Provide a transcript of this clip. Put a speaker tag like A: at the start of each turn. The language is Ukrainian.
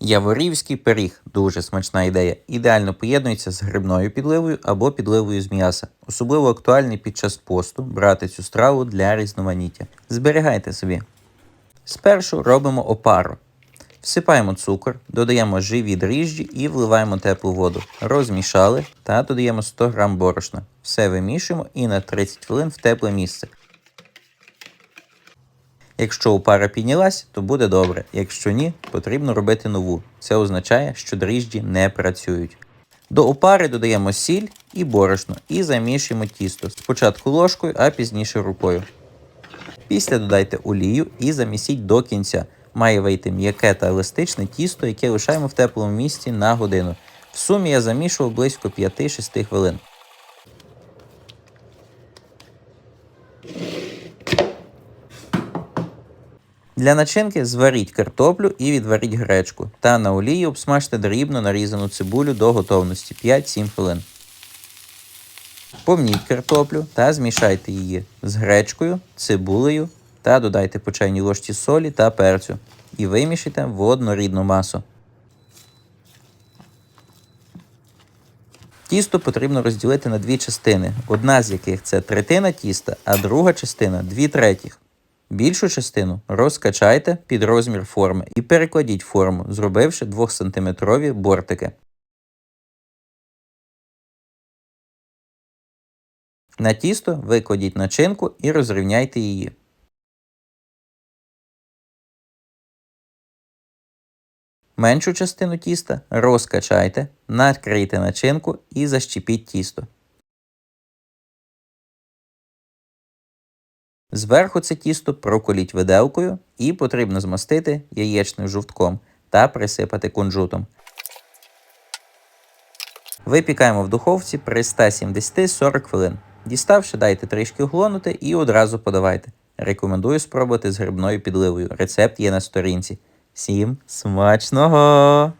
A: Яворівський пиріг дуже смачна ідея. Ідеально поєднується з грибною підливою або підливою з м'яса. Особливо актуальний під час посту брати цю страву для різноманіття. Зберігайте собі. Спершу робимо опару. Всипаємо цукор, додаємо живі дріжджі і вливаємо теплу воду. Розмішали та додаємо 100 г борошна. Все вимішуємо і на 30 хвилин в тепле місце. Якщо опара піднялась, то буде добре. Якщо ні, потрібно робити нову. Це означає, що дріжджі не працюють. До опари додаємо сіль і борошно і замішуємо тісто. Спочатку ложкою, а пізніше рукою. Після додайте олію і замісіть до кінця. Має вийти м'яке та еластичне тісто, яке лишаємо в теплому місці на годину. В сумі я замішував близько 5-6 хвилин. Для начинки зваріть картоплю і відваріть гречку та на олії обсмажте дрібно нарізану цибулю до готовності 5-7 хвилин. Помніть картоплю та змішайте її з гречкою, цибулею та додайте по чайній ложці солі та перцю і вимішайте в однорідну масу. Тісто потрібно розділити на дві частини, одна з яких це третина тіста, а друга частина дві третіх. Більшу частину розкачайте під розмір форми і перекладіть форму, зробивши 2-см бортики. На тісто викладіть начинку і розрівняйте її. Меншу частину тіста розкачайте, накрийте начинку і защепіть тісто. Зверху це тісто проколіть виделкою і потрібно змастити яєчним жовтком та присипати кунжутом. Випікаємо в духовці при 170-40 хвилин. Діставши, дайте трішки оглонути і одразу подавайте. Рекомендую спробувати з грибною підливою. Рецепт є на сторінці. Всім смачного!